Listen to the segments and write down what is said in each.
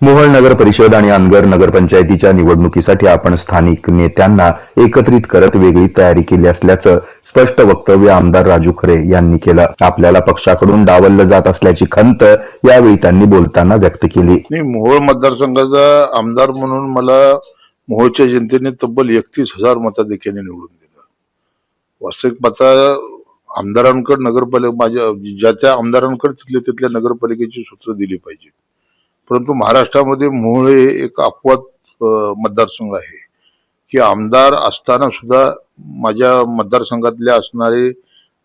मोहोळ नगर परिषद आणि अनगर नगरपंचायतीच्या निवडणुकीसाठी आपण स्थानिक नेत्यांना एकत्रित करत वेगळी तयारी केली असल्याचं स्पष्ट वक्तव्य आमदार राजू खरे यांनी केलं. आपल्याला पक्षाकडून डावललं जात असल्याची खंत यावेळी त्यांनी बोलताना व्यक्त केली. मी मोहोळ मतदारसंघाचा आमदार म्हणून मला मोहोळच्या जनतेने तब्बल एकतीस हजार मताधिक्याने निवडून दिलं. वास्तविक मता आमदारांकडे नगरपालिका माझ्या ज्या त्या आमदारांकडे तिथल्या तिथल्या नगरपालिकेची सूत्र दिली पाहिजे. परंतु महाराष्ट्रामध्ये मोहोळ हे एक अपवाद मतदारसंघ आहे. की आमदार असताना सुद्धा माझ्या मतदारसंघातले असणारे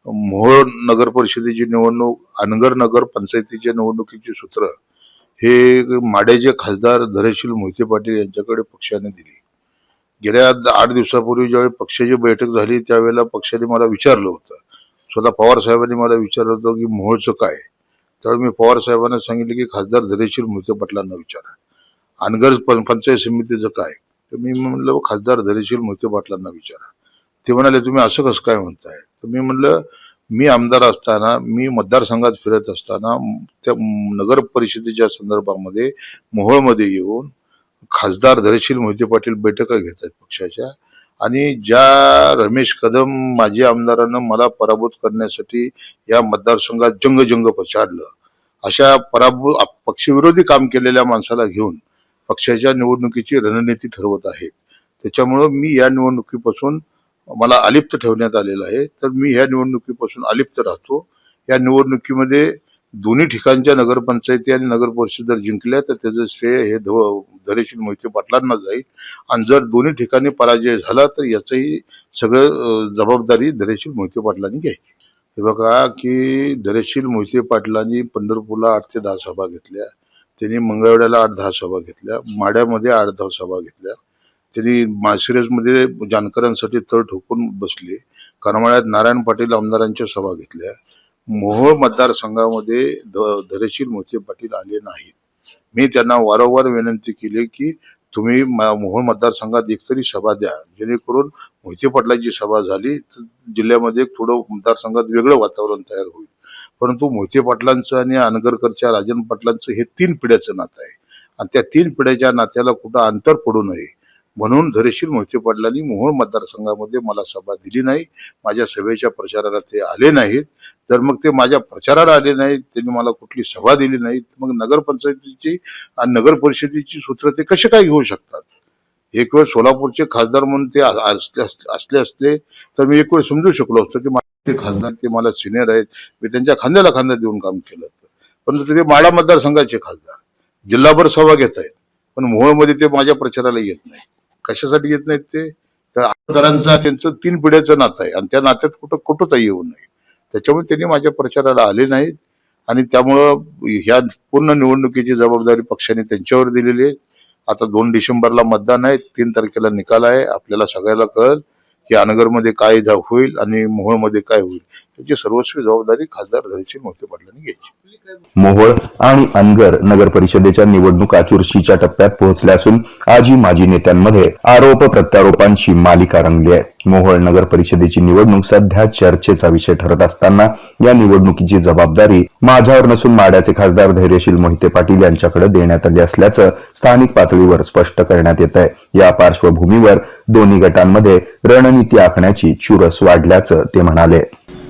मोहोळ नगर परिषदेची निवडणूक अनगर नगर पंचायतीच्या निवडणुकीची सूत्र हे माड्याचे खासदार धरेशील मोहिते पाटील यांच्याकडे पक्षाने दिली. गेल्या आठ दिवसापूर्वी ज्यावेळी पक्षाची बैठक झाली त्यावेळेला पक्षाने मला विचारलं होतं. स्वतः पवार साहेबांनी मला विचारलं होतं की मोहोळचं काय? त्यावेळी मी पवार साहेबांना सांगितलं की खासदार धैर्यशील मोहिते पाटलांना विचारा. अनगर पं- पंचायत समितीचं काय? तर मी म्हणलं खासदार धैर्यशील मोहिते पाटलांना विचारा. ते म्हणाले तुम्ही असं कसं काय म्हणताय? तर मी म्हणलं मी आमदार असताना मी मतदारसंघात फिरत असताना त्या नगर परिषदेच्या संदर्भामध्ये मोहोळमध्ये येऊन खासदार धैर्यशील मोहिते पाटील बैठका घेत आहेत पक्षाच्या. आणि ज्या रमेश कदम माजी आमदारानं मला पराभूत करण्यासाठी या मतदारसंघात जंगजंग पछाडलं अशा पराभूत पक्षविरोधी काम केलेल्या माणसाला घेऊन पक्षाच्या निवडणुकीची रणनीती ठरवत आहेत. त्याच्यामुळं मी या निवडणुकीपासून मला अलिप्त ठेवण्यात आलेलं आहे. तर मी ह्या निवडणुकीपासून अलिप्त राहतो. या निवडणुकीमध्ये दोन्ही ठिकाणच्या नगरपंचायती आणि नगर परिषद जर जिंकल्या तर त्याचं श्रेय हे धव धरेशील मोहिते पाटलांना जाईल. आणि जर दोन्ही ठिकाणी पराजय झाला तर याचंही सगळं जबाबदारी धरेशील मोहिते पाटलांनी घ्यायची. हे बघा की धरेशील मोहिते पाटलांनी पंढरपूरला आठ ते दहा सभा घेतल्या. त्यांनी मंगळवेड्याला आठ दहा सभा घेतल्या. माड्यामध्ये आठ दहा सभा घेतल्या. त्यांनी माळशिरसमध्ये जानकरांसाठी तळ ठोकून बसले. करमाळ्यात नारायण पाटील आमदारांच्या सभा घेतल्या. मोहोळ मतदारसंघामध्ये ध- मोहिते पाटील आले नाहीत. मी त्यांना वारंवार विनंती केली की तुम्ही मोहोळ मतदारसंघात एकतरी सभा द्या. जेणेकरून मोहिते पाटलांची सभा झाली तर जिल्ह्यामध्ये थोडं मतदारसंघात वेगळं वातावरण तयार होईल. परंतु मोहिते पाटलांचं आणि अनगरकरच्या राजन पाटलांचं हे तीन पिढ्याचं नातं आहे. आणि त्या तीन पिढ्याच्या नात्याला कुठं अंतर पडू नये. म्हणून धरेशील मोहिते पाटलांनी मोहोळ मतदारसंघामध्ये मला सभा दिली नाही. माझ्या सभेच्या प्रचाराला ते आले नाहीत. जर मग ते माझ्या प्रचाराला आले नाहीत त्यांनी मला कुठली सभा दिली नाही मग नगरपंचायतीची आणि नगर परिषदेची सूत्र ते कसे काय घेऊ शकतात? एक वेळ सोलापूरचे खासदार म्हणून ते असले असले तर मी एक वेळ समजू शकलो असतो की माझे खासदार ते मला सिनियर आहेत. मी त्यांच्या खांद्याला खांदा देऊन काम केलं होतं. परंतु ते माडा मतदारसंघाचे खासदार. जिल्हाभर सभा घेत आहेत. पण मोहोळमध्ये ते माझ्या प्रचाराला येत नाही कशासाठी येत नाहीत ते? तर त्यांचं तीन पिढ्याचं नातं आहे. आणि त्या नात्यात कुठं कुठं येऊ नये. त्याच्यामुळे त्यांनी माझ्या प्रचाराला आले नाहीत. आणि त्यामुळं ह्या पूर्ण निवडणुकीची जबाबदारी पक्षाने त्यांच्यावर दिलेली आहे. आता दोन डिसेंबरला मतदान आहे तीन तारखेला निकाल आहे. आपल्याला सगळ्याला कळेल की अनगरमध्ये काय होईल आणि मोहोळमध्ये काय होईल. त्याची सर्वस्वी जबाबदारी खासदार धैर्यशील मोठे पाटलांनी घ्यायची. मोहोळ आणि अनगर नगर परिषदेच्या निवडणुका चुरशीच्या टप्प्यात पोहोचल्या असून आजी माजी नेत्यांमध्ये आरोप प्रत्यारोपांची मालिका रंगली आहे. मोहोळ नगर परिषदेची निवडणूक सध्या चर्चेचा विषय ठरत असताना या निवडणुकीची जबाबदारी माझ्यावर नसून माड्याचे खासदार धैर्यशील मोहिते पाटील यांच्याकडे देण्यात आली असल्याचं स्थानिक पातळीवर स्पष्ट करण्यात येत आहे. या पार्श्वभूमीवर दोन्ही गटांमध्ये रणनीती आखण्याची चुरस वाढल्याचं ते म्हणाले.